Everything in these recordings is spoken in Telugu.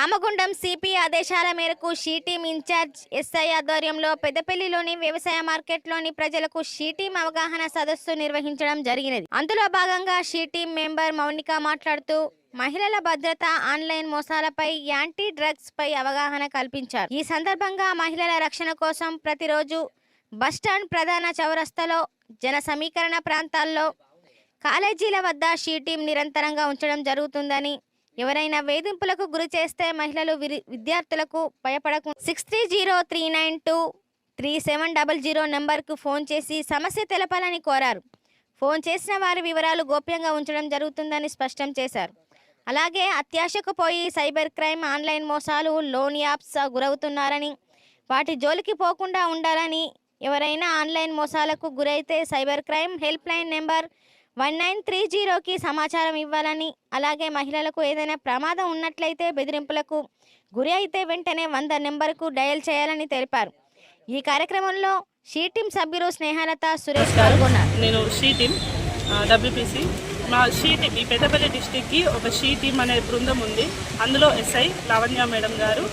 రామగుండం సిపి ఆదేశాల మేరకు షీ టీం ఇన్ఛార్జ్ ఎస్ఐ ఆధ్వర్యంలో పెద్దపల్లిలోని వ్యవసాయ మార్కెట్లోని ప్రజలకు షీ టీం అవగాహన సదస్సు నిర్వహించడం జరిగినది. అందులో భాగంగా షీ టీం మెంబర్ మౌనిక మాట్లాడుతూ మహిళల భద్రత ఆన్లైన్ మోసాలపై యాంటీ డ్రగ్స్ పై అవగాహన కల్పించారు. ఈ సందర్భంగా మహిళల రక్షణ కోసం ప్రతిరోజు బస్టాండ్ ప్రధాన చౌరస్తాలో జన సమీకరణ ప్రాంతాల్లో కాలేజీల వద్ద షీ టీం నిరంతరంగా ఉంచడం జరుగుతుందని ఎవరైనా వేధింపులకు గురి చేస్తే మహిళలు విద్యార్థులకు భయపడకు six three zero three nine two three seven double zero నెంబర్కు ఫోన్ చేసి సమస్య తెలపాలని కోరారు. ఫోన్ చేసిన వారి వివరాలు గోప్యంగా ఉంచడం జరుగుతుందని స్పష్టం చేశారు. అలాగే అత్యాశకు పోయి సైబర్ క్రైమ్ ఆన్లైన్ మోసాలు లోన్ యాప్స్ గురవుతున్నారని వాటి జోలికి పోకుండా ఉండాలని ఎవరైనా ఆన్లైన్ మోసాలకు గురైతే cyber crime help line number one nine three జీరోకి సమాచారం ఇవ్వాలని అలాగే మహిళలకు ఏదైనా ప్రమాదం ఉన్నట్లయితే బెదిరింపులకు గురి అయితే వెంటనే వంద నెంబర్కు డయల్ చేయాలని తెలిపారు. ఈ కార్యక్రమంలో షీ టీం సభ్యులు స్నేహలత సురేష్ పాల్గొన్నారు. నేను షీ టీమ్ డబ్ల్యూపీసీ మా షీ టీమ్ ఈ పెద్దపల్లి డిస్టిక్కి ఒక షీ టీమ్ అనే బృందం ఉంది. అందులో SI Lavanya madam garu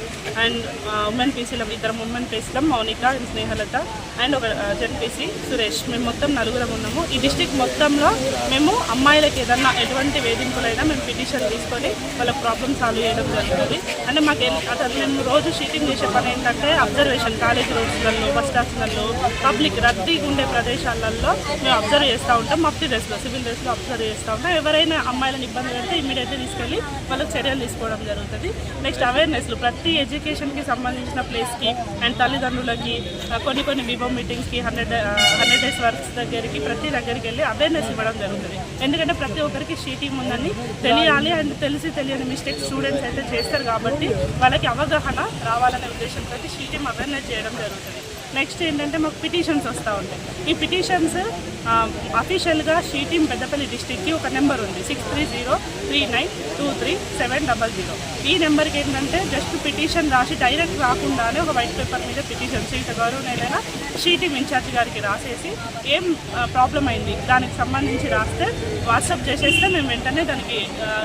and women పీసీలం ఇద్దరు ఉమెన్ పీసీలం మౌనిక అండ్ స్నేహలత అండ్ ఒక జెన్పీసీ సురేష్. మేము మొత్తం నలుగురం ఉన్నాము. ఈ డిస్టిక్ మొత్తంలో మేము అమ్మాయిలకి ఏదన్నా ఎటువంటి వేధింపులైనా మేము పిటిషన్ తీసుకొని వాళ్ళ ప్రాబ్లమ్ సాల్వ్ చేయడం జరుగుతుంది. అంటే మాకు అసలు మేము రోజు షీటింగ్ చేసే పని ఏంటంటే అబ్జర్వేషన్ కాలేజ్ రోడ్స్లలో బస్ స్టాప్స్లలో పబ్లిక్ రద్దీగా ఉండే ప్రదేశాలలో మేము అబ్జర్వ్ చేస్తూ ఉంటాం. మఫ్టీ డ్రెస్లో సివిల్ డ్రెస్లో అబ్జర్వ్ చేస్తూ ఉంటాం ఎవరైనా అమ్మాయిలను ఇబ్బంది పెడితే ఇమీడియట్గా తీసుకెళ్ళి వాళ్ళకి చర్యలు తీసుకోవడం జరుగుతుంది. నెక్స్ట్ అవేర్నెస్లు ప్రతి ఎడ్యుకేషన్కి సంబంధించిన ప్లేస్కి అండ్ తల్లిదండ్రులకి కొన్ని కొన్ని వివో మీటింగ్స్కి హండ్రెడ్ హండ్రెడ్ డేస్ వర్క్స్ దగ్గరికి ప్రతి దగ్గరికి వెళ్ళి అవేర్నెస్ ఇవ్వడం జరుగుతుంది. ఎందుకంటే ప్రతి ఒక్కరికి షీటింగ్ ఉందని తెలియాలి అండ్ తెలిసి తెలియని మిస్టేక్స్ స్టూడెంట్స్ అయితే చేస్తారు కాబట్టి వాళ్ళకి అవగాహన రావాలనే ఉద్దేశంతో షీటింగ్ అవేర్నెస్ చేయడం జరుగుతుంది. నెక్స్ట్ ఏంటంటే మాకు పిటిషన్స్ వస్తూ ఉంటాయి. ఈ పిటిషన్స్ అఫీషియల్గా షీటింగ్ పెద్దపల్లి డిస్టిక్కి ఒక నెంబర్ ఉంది six three zero three nine two three seven double zero. ఈ నెంబర్కి ఏంటంటే జస్ట్ పిటిషన్ రాసి డైరెక్ట్ రాకుండానే ఒక వైట్ పేపర్ మీద పిటిషన్ సీట్ గౌరవనైనా షీటింగ్ ఇన్ఛార్జ్ గారికి రాసేసి ఏం ప్రాబ్లం అయింది దానికి సంబంధించి రాస్తే వాట్సాప్ చేసేస్తే మేము వెంటనే దానికి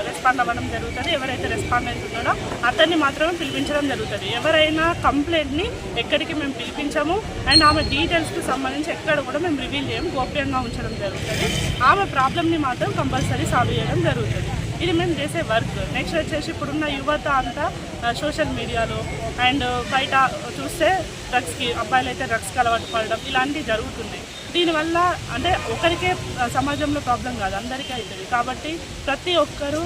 రెస్పాండ్ అవ్వడం జరుగుతుంది. ఎవరైతే రెస్పాండ్ అవుతున్నాడో అతన్ని మాత్రమే పిలిపించడం జరుగుతుంది. ఎవరైనా కంప్లైంట్ని ఎక్కడికి మేము పిలిపించము అండ్ ఆమె డీటెయిల్స్కి సంబంధించి ఎక్కడ కూడా మేము రివీల్ చేయము గోప్యంగా ఉంచడం జరుగుతుంది. ఆమె ప్రాబ్లమ్ని మాత్రం కంపల్సరీ సాల్వ్ చేయడం జరుగుతుంది. ఇది మేము చేసే వర్క్ నెక్స్ట్ వచ్చేసి ఇప్పుడున్న యువత అంతా సోషల్ మీడియాలో అండ్ బయట చూస్తే డ్రగ్స్కి అబ్బాయిలు అయితే డ్రగ్స్కి అలవాటు పడడం ఇలాంటివి జరుగుతుంది దీనివల్ల అంటే ఒకరికే సమాజంలో ప్రాబ్లం కాదు అందరికీ అవుతుంది కాబట్టి ప్రతి ఒక్కరూ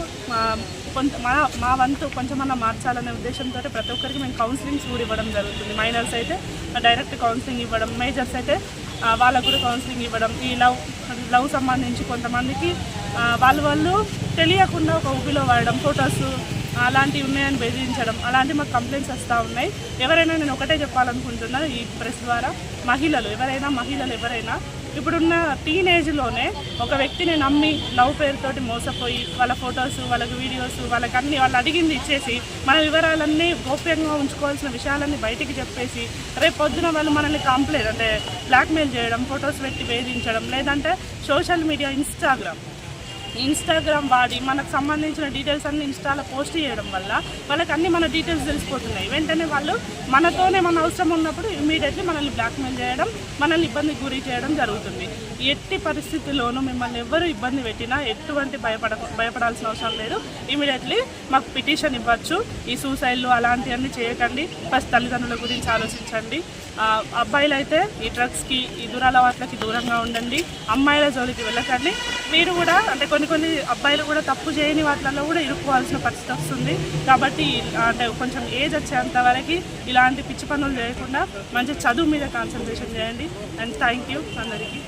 కొంత మా మా వంతు కొంచెమన్నా మార్చాలనే ఉద్దేశంతో ప్రతి ఒక్కరికి మేము కౌన్సిలింగ్స్ కూడా ఇవ్వడం జరుగుతుంది. మైనర్స్ అయితే డైరెక్ట్ కౌన్సిలింగ్ ఇవ్వడం మేజర్స్ అయితే వాళ్ళకు కూడా కౌన్సిలింగ్ ఇవ్వడం ఈ లవ్ లవ్ సంబంధించి కొంతమందికి వాళ్ళు వాళ్ళు తెలియకుండా ఒక ఊపిలో వాడడం ఫొటోస్ అలాంటివి ఉన్నాయని బెదిరించడం అలాంటి మాకు కంప్లైంట్స్ వస్తూ ఉన్నాయి. ఎవరైనా నేను ఒకటే చెప్పాలనుకుంటున్నా ఈ ప్రెస్ ద్వారా. మహిళలు ఎవరైనా మహిళలు ఎవరైనా ఇప్పుడున్న టీనేజ్లోనే ఒక వ్యక్తిని నమ్మి లవ్ పేరుతోటి మోసపోయి వాళ్ళ ఫొటోస్ వాళ్ళకి వీడియోస్ వాళ్ళకి అన్ని వాళ్ళు అడిగింది ఇచ్చేసి మన వివరాలన్నీ గోప్యంగా ఉంచుకోవాల్సిన విషయాలన్నీ బయటికి చెప్పేసి రేపు పొద్దున వాళ్ళు మనల్ని కంప్లైంట్ అంటే బ్లాక్మెయిల్ చేయడం ఫొటోస్ పెట్టి వేధించడం లేదంటే సోషల్ మీడియా ఇన్స్టాగ్రామ్ ఇన్స్టాగ్రామ్ వాడి మనకు సంబంధించిన డీటెయిల్స్ అన్ని ఇన్స్టాలో పోస్ట్ చేయడం వల్ల వాళ్ళకి అన్ని మన డీటెయిల్స్ తెలిసిపోతున్నాయి. వెంటనే వాళ్ళు మనతోనే మన అవసరం ఉన్నప్పుడు ఇమీడియట్లీ మనల్ని బ్లాక్మెయిల్ చేయడం మనల్ని ఇబ్బందికి గురి చేయడం జరుగుతుంది. ఎట్టి పరిస్థితుల్లోనూ మిమ్మల్ని ఎవరు ఇబ్బంది పెట్టినా ఎటువంటి భయపడ భయపడాల్సిన అవసరం లేదు. ఇమీడియట్లీ మాకు పిటిషన్ ఇవ్వచ్చు. ఈ సూసైడ్లు అలాంటివన్నీ చేయకండి. ఫస్ట్ తల్లిదండ్రుల గురించి ఆలోచించండి. అబ్బాయిలు అయితే ఈ డ్రగ్స్కి ఈ దురలవాట్లకి దూరంగా ఉండండి. అమ్మాయిల జోలికి వెళ్ళకండి. మీరు కూడా అంటే కొన్ని కొన్ని అబ్బాయిలు కూడా తప్పు చేయని వాటిలలో కూడా ఇరుక్కోవాల్సిన పరిస్థితి వస్తుంది. కాబట్టి అంటే కొంచెం ఏజ్ వచ్చేంత వరకు ఇలాంటి పిచ్చి పనులు చేయకుండా మంచి చదువు మీద కాన్సన్ట్రేషన్ చేయండి. అండ్ థ్యాంక్ యూ అందరికీ.